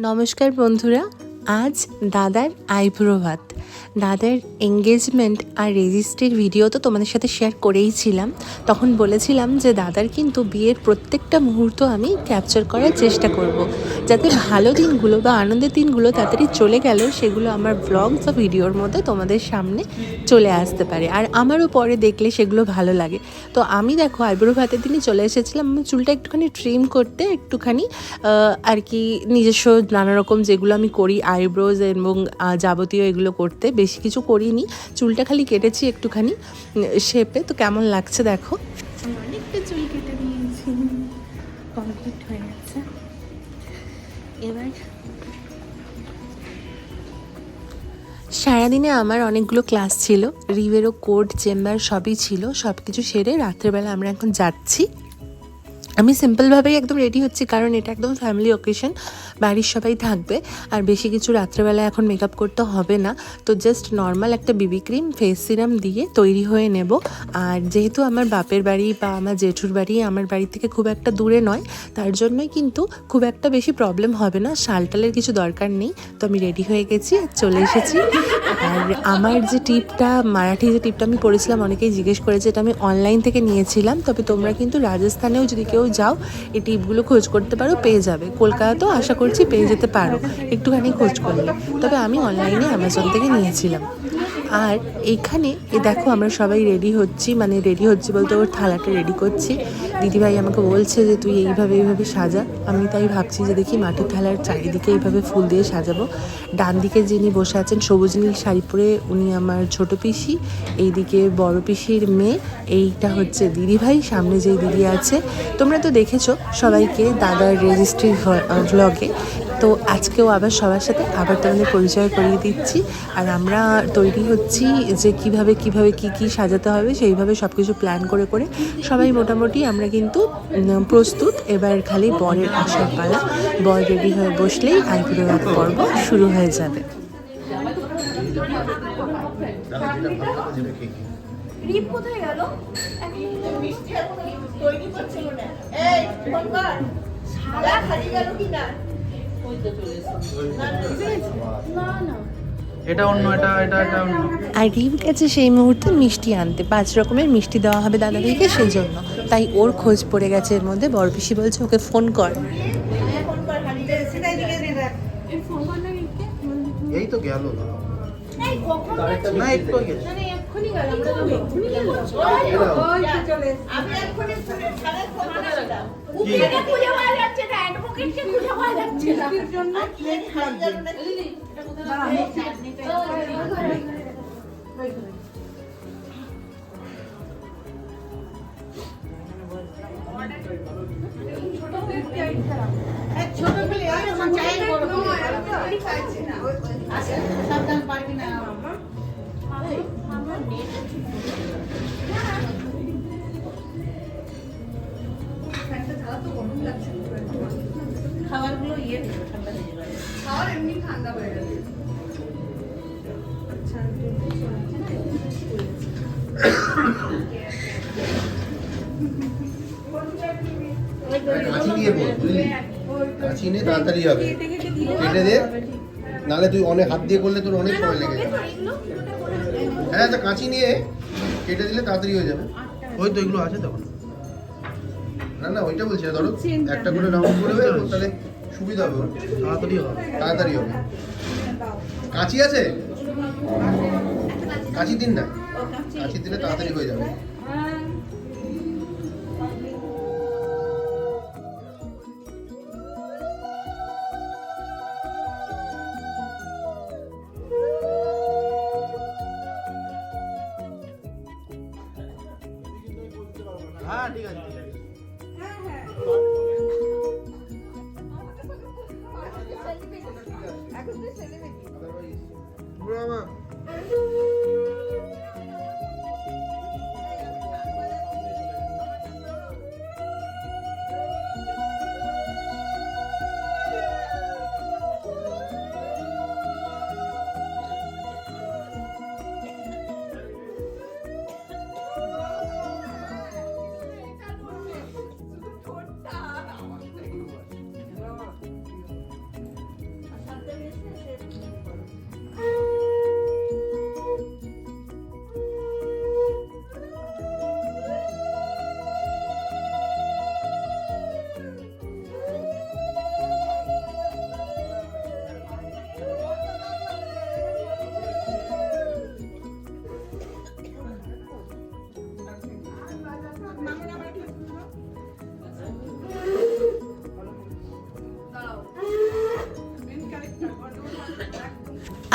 নমস্কার বন্ধুরা, আজ দাদার আইব্রো ভাত দাদার এঙ্গেজমেন্ট আর রেজিস্ট্রির ভিডিও তো তোমাদের সাথে শেয়ার করেইছিলাম তখন বলেছিলাম যে, দাদার কিন্তু বিয়ের প্রত্যেকটা মুহূর্ত আমি ক্যাপচার করার চেষ্টা করব। যাতে ভালো দিনগুলো বা আনন্দের দিনগুলো তাড়াতাড়ি চলে গেল, সেগুলো আমার ব্লগ বা ভিডিওর মধ্যে তোমাদের সামনে চলে আসতে পারে। আর আমারও পরে দেখলে সেগুলো ভালো লাগে। তো আমি দেখো, আইব্রো ভাতের দিনই চলে এসেছিলাম। আমার চুলটা একটুখানি ট্রিম করতে, একটুখানি আর কি নিজস্ব নানা রকম যেগুলো আমি করি আইব্রোজ এবং যাবতীয় এগুলো করতে। বেশি কিছু করিনি। চুলটা খালি কেটেছি একটুখানি শেপে তো কেমন লাগছে দেখো? অনেকটা চুল সারাদিনে আমার অনেকগুলো ক্লাস ছিল। রিভেরো কোর্ট, চেম্বার সবই ছিল। সব কিছু সেরে রাত্রেবেলা আমরা এখন যাচ্ছি। আমি সিম্পলভাবেই একদম রেডি হচ্ছি, কারণ এটা একদম ফ্যামিলি অকেশন বাড়ির সবাই থাকবে, আর বেশি কিছু রাত্রেবেলা এখন মেকআপ করতে হবে না। তো জাস্ট নর্মাল একটা বিবি ক্রিম ফেস সিরাম দিয়ে তৈরি হয়ে নেব। আর যেহেতু আমার বাপের বাড়ি বা আমার জেঠুর বাড়ি আমার বাড়ি থেকে খুব একটা দূরে নয়, তার জন্যই কিন্তু খুব একটা বেশি প্রবলেম হবে না। শালটালের কিছু দরকার নেই, তো আমি রেডি হয়ে গেছি, চলে এসেছি। আর আমার যে টিপটা, মারাঠি যে টিপটা আমি পড়েছিলাম, অনেকেই জিজ্ঞেস করেছে, এটা আমি অনলাইন থেকে নিয়েছিলাম। তবে তোমরা কিন্তু রাজস্থানেও যদি কেউ যাও, এই টিপগুলো খোঁজ করতে পারো, পেয়ে যাবে। কলকাতাতেও আশা করছি পেয়ে যেতে পারো, একটুখানি খোঁজ করলে। তবে আমি অনলাইনে অ্যামাজন থেকে নিয়েছিলাম। আর এখানে, এ দেখো আমরা সবাই রেডি হচ্ছি মানে রেডি হচ্ছি বলতে ওর থালাটা রেডি করছি। দিদিভাই আমাকে বলছে যে, তুই এইভাবে এইভাবে সাজা। আমি তাই ভাবছি যে, দেখি মাটির থালার চারিদিকে এইভাবে ফুল দিয়ে সাজাবো। ডান দিকে যিনি বসে আছেন, সবুজ নীল শাড়ি পরে উনি আমার ছোট পিসি, এইদিকে বড় পিসির মেয়ে, এইটা হচ্ছে দিদিভাই, সামনে যে দিদি আছে। তোমরা তো দেখেছ সবাইকে দাদার রেজিস্ট্রি ভ্লগে তো আজকেও আবার সবার সাথে আবার তোমাদের পরিচয় করিয়ে দিচ্ছি। আর আমরা তৈরি হচ্ছি যে কীভাবে কীভাবে কি কি সাজাতে হবে, সেইভাবে সব কিছু প্ল্যান করে করে সবাই মোটামুটি আমরা কিন্তু প্রস্তুত। এবার খালি বরের আসার পালা। বর রেডি হয়ে বসলেই আইব্রো পর্ব শুরু হয়ে যাবে। কোথায় গেল? তৈরি করছিল না এই হারিয়ে গেল এটা অন্য এটা এটা এটা অন্য। আর রিম গেছে সেই মুহূর্তে মিষ্টি আনতে। পাঁচ রকমের মিষ্টি দেওয়া হবে দাদাভাইকে সেই জন্য তাই ওর খোঁজ পড়ে গেছে এর মধ্যে। বড় পিসি বলছে ওকে ফোন কর। এই তো গেল। এই কখন না একটু আগে মানে এক্ষুনি গেল আমি এক্ষুনি খুঁজে পাওয়া যাচ্ছে না অ্যাডভোকেটকে খুঁজে পাওয়া যাচ্ছে না। ছোট রকম চাই না কাঁচি নিয়ে বল বুঝলি? কাঁচি নিয়ে তাড়াতাড়ি হবে। কেটে দে নাহলে তুই অনেক হাত দিয়ে করলে তোর অনেক সময় লেগে যাবে। হ্যাঁ কাঁচি নিয়ে কেটে দিলে তাড়াতাড়ি হয়ে যাবে। ওই তো এগুলো আছে তখন। না না ওইটা বলছি ধরো একটা করে রাউন্ড করে তাহলে সুবিধা হবে তাড়াতাড়ি হবে। তাড়াতাড়ি হবে। কাঁচি আছে? কাঁচি দিন না। কাঁচি দিলে তাড়াতাড়ি হয়ে যাবে।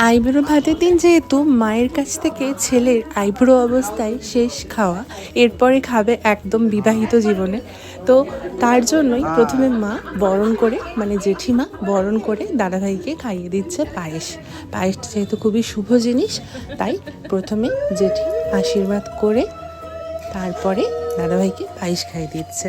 আইবুড়ো ভাতের দিন যেহেতু মায়ের কাছ থেকে ছেলের আইব্রো অবস্থায় শেষ খাওয়া, এরপরে খাবে একদম বিবাহিত জীবনে। তো তার জন্যই প্রথমে মা বরণ করে মানে জেঠিমা বরণ করে দাদাভাইকে খাইয়ে দিচ্ছে পায়েস। পায়েসটা যেহেতু খুবই শুভ জিনিস, তাই প্রথমে জেঠি আশীর্বাদ করে তারপরে দাদাভাইকে পায়েস খাইয়ে দিচ্ছে।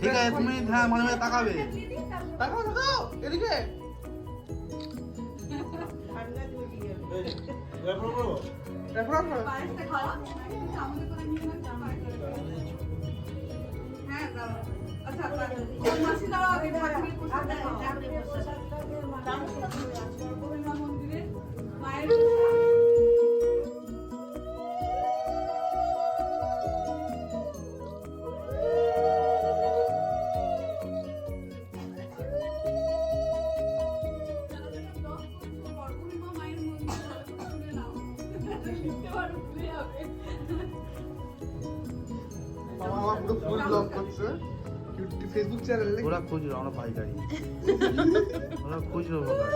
ঠিক আছে তুমি হ্যাঁ মনে মনে তাকাবে। তাকাও তাকাও এদিকে। রেফার ওরা খুঁজলো আমরা পাইকারি ওরা খুঁজলো বোধহয়।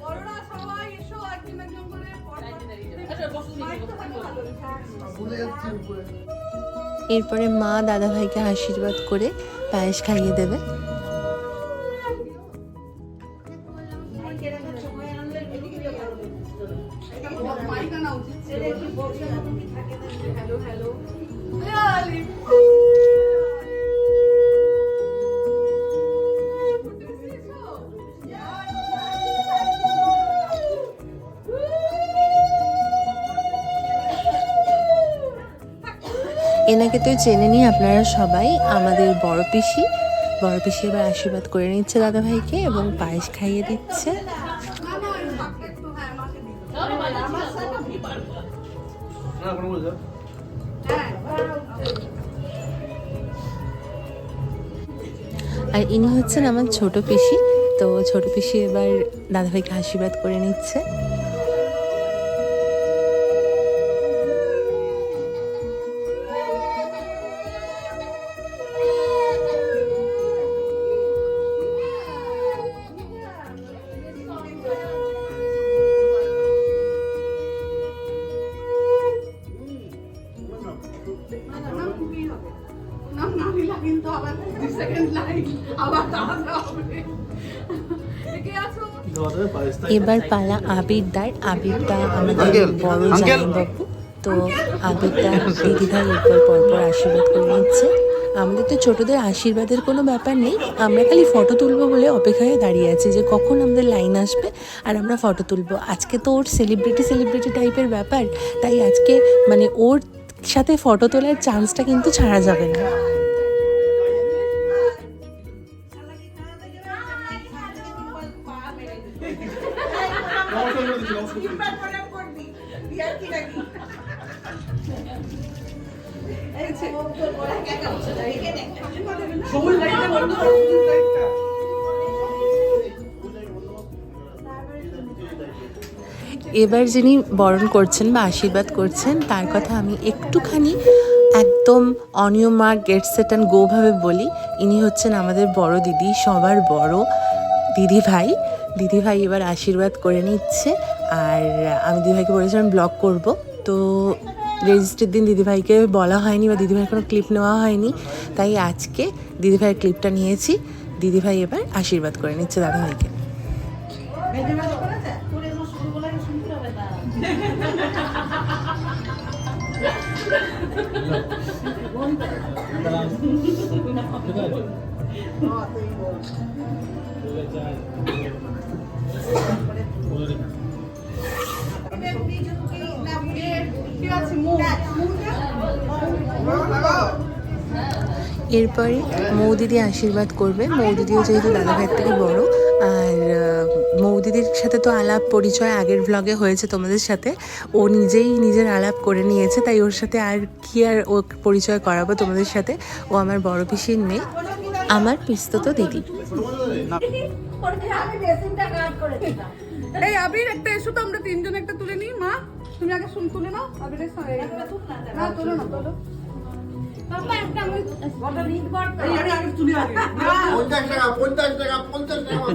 বড়রা সবাই এসো একজন একজন করে মাইক তো থাকে ভালো। ভুলে যাচ্ছি উপরে। এরপরে মা দাদাভাইকে আশীর্বাদ করে পায়েস খাইয়ে দেবে। এনাকে তো চেনে নি আপনারা সবাই আমাদের বড় পিসি। বড় পিসি এবার আশীর্বাদ করে নিচ্ছে দাদাভাইকে এবং পায়েস খাইয়ে দিচ্ছে। আর ইনি হচ্ছেন আমার ছোট পিসি, তো ছোট পিসি এবার দাদাভাইকে আশীর্বাদ করে নিচ্ছে। এবার পালা আবিরদার আবিরদা আমাদের বড় জামাইবাবু। তো আবিরদা দিদিভাই এরপর পরপর আশীর্বাদ করে নিচ্ছে। আমাদের তো ছোটদের আশীর্বাদের কোনো ব্যাপার নেই। আমরা খালি ফটো তুলবো বলে অপেক্ষায় দাঁড়িয়ে আছি যে কখন আমাদের লাইন আসবে আর আমরা ফটো তুলবো। আজকে তো ওর সেলিব্রিটি সেলিব্রিটি টাইপের ব্যাপার। তাই আজকে মানে ওর সাথে ফটো তোলার চান্সটা কিন্তু ছাড়া যাবে না। এবার যিনি বরণ করছেন বা আশীর্বাদ করছেন, তার কথা আমি একটুখানি একদম অনিয়মা গেট সেট অ্যান্ড গোভাবে বলি। ইনি হচ্ছেন আমাদের বড় দিদি, সবার বড় দিদি ভাই। দিদি ভাই এবার আশীর্বাদ করে নিচ্ছে আর আমি দিদিভাইকে বলেছিলাম ব্লগ করব। তো রেজিস্ট্রির দিন দিদিভাইকে বলা হয়নি বা দিদিভাইয়ের কোনো ক্লিপ নেওয়া হয়নি। তাই আজকে দিদিভাইয়ের ক্লিপটা নিয়েছি। দিদিভাই এবার আশীর্বাদ করে নিচ্ছে দাদাভাইকে। মুখ লাগাও এরপরে মৌদিদি আশীর্বাদ করবে। মৌদিদিও যেহেতু দাদা ভাইয়ের থেকে বড়, আর মৌদিদির সাথে তো আলাপ পরিচয় আগের ভ্লগে হয়েছে তোমাদের সাথে। ও নিজেই নিজের আলাপ করে নিয়েছে, তাই ওর সাথে আর কি আর ও পরিচয় করাবো তোমাদের সাথে। ও আমার বড় পিসির মেয়ে। আমার পিস্তত দিদি এই আবির একটা এসো তো আমরা তিনজন একটা তুলে নিই। মা তুমি আগে শুন তুলে নাও। আবিরের সঙ্গে। না তুলো না তুলি। আগে পঞ্চাশ টাকা পঞ্চাশ টাকা পঞ্চাশ টাকা।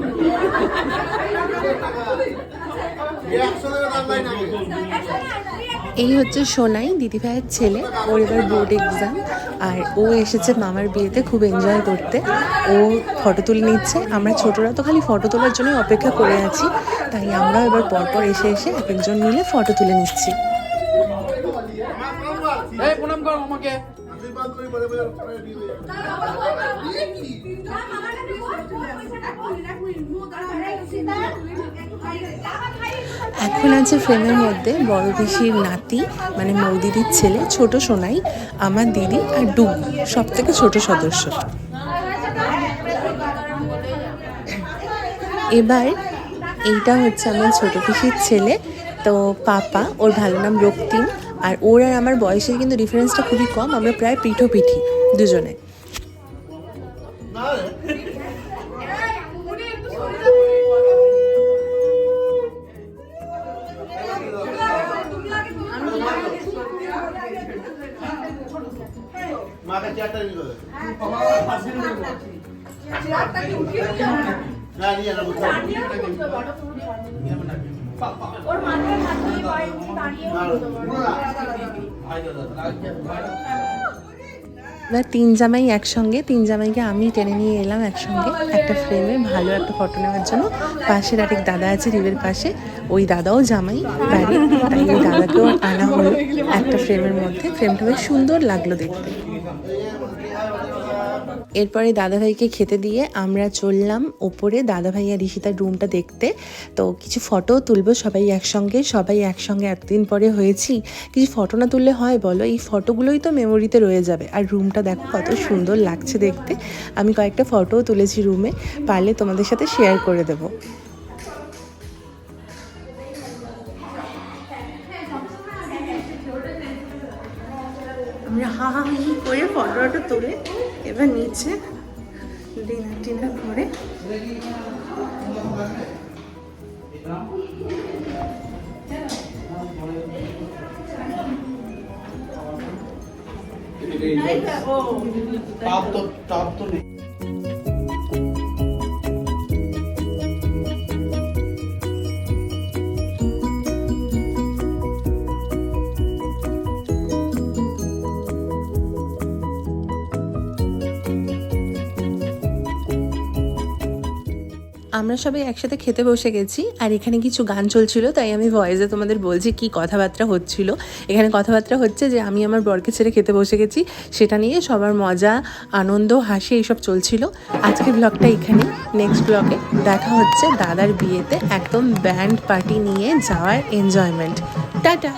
এই হচ্ছে সোনাই দিদিভাইয়ের ছেলে ওর এবার বোর্ড এক্সাম আর ও এসেছে মামার বিয়েতে খুব এনজয় করতে। ও ফটো তুলে নিচ্ছে। আমরা ছোটরা তো খালি ফটো তোলার জন্য অপেক্ষা করে আছি। তাই আমরা এবার পরপর এসে এসে এক একজন মিলে ফটো তুলে নিচ্ছি। এই প্রণাম কর আমাকে এখন আছে ফ্রেমের মধ্যে বড় পিসির নাতি মানে মৌদিদির ছেলে, ছোট সোনাই, আমার দিদি আর ডুগু সব থেকে ছোট সদস্য। এবার এইটা হচ্ছে আমার ছোট পিসির ছেলে, তো পাপা, ওর ভালো নাম রক্তিম, আর ওর আর আমার বয়সের কিন্তু ডিফারেন্সটা খুবই কম, আমরা প্রায় পিঠো পিঠি দুজনে। ওর মাথায় হাত দিয়ে পায়ে দাঁড়িয়ে না, এবার তিন জামাই একসঙ্গে তিন জামাইকে আমি টেনে নিয়ে এলাম একসঙ্গে একটা ফ্রেমে ভালো একটা ফটো নেওয়ার জন্য পাশের আরেক দাদা আছে রিবের পাশে ওই দাদাও জামাই তাই ওই দাদাকেও আনা হলো একটা ফ্রেমের মধ্যে ফ্রেমটা বেশ সুন্দর লাগল দেখতে এরপরে দাদাভাইকে খেতে দিয়ে আমরা চললাম ওপরে। দাদাভাই আর ঋষিতার রুমটা দেখতে। তো কিছু ফটোও তুলবো সবাই একসঙ্গে। সবাই একসঙ্গে এতদিন পরে হয়েছি। কিছু ফটো না তুললে হয় বলো? এই ফটোগুলোই তো মেমোরিতে রয়ে যাবে। আর রুমটা দেখো কত সুন্দর লাগছে দেখতে। আমি কয়েকটা ফটোও তুলেছি রুমে পারলে তোমাদের সাথে শেয়ার করে দেবো। আমরা হা হি করে ফটোটা তুলে এবার নিচে ডিনার টিনার করে। টাপ তো টাপ তো নেই। আমরা সবাই একসাথে খেতে বসে গেছি, আর এখানে কিছু গান চলছিল, তাই আমি ভয়েসে তোমাদের বলছি কি কথাবার্তা হচ্ছিল। এখানে কথাবার্তা হচ্ছে যে, আমি আমার বরকে ছেড়ে খেতে বসে গেছি, সেটা নিয়ে সবার মজা, আনন্দ, হাসি এইসব চলছিল। আজকের ব্লগটা এখানে নেক্সট ব্লগে দেখা হচ্ছে দাদার বিয়েতে একদম ব্যান্ড পার্টি নিয়ে যাওয়ার এনজয়মেন্ট টাটা!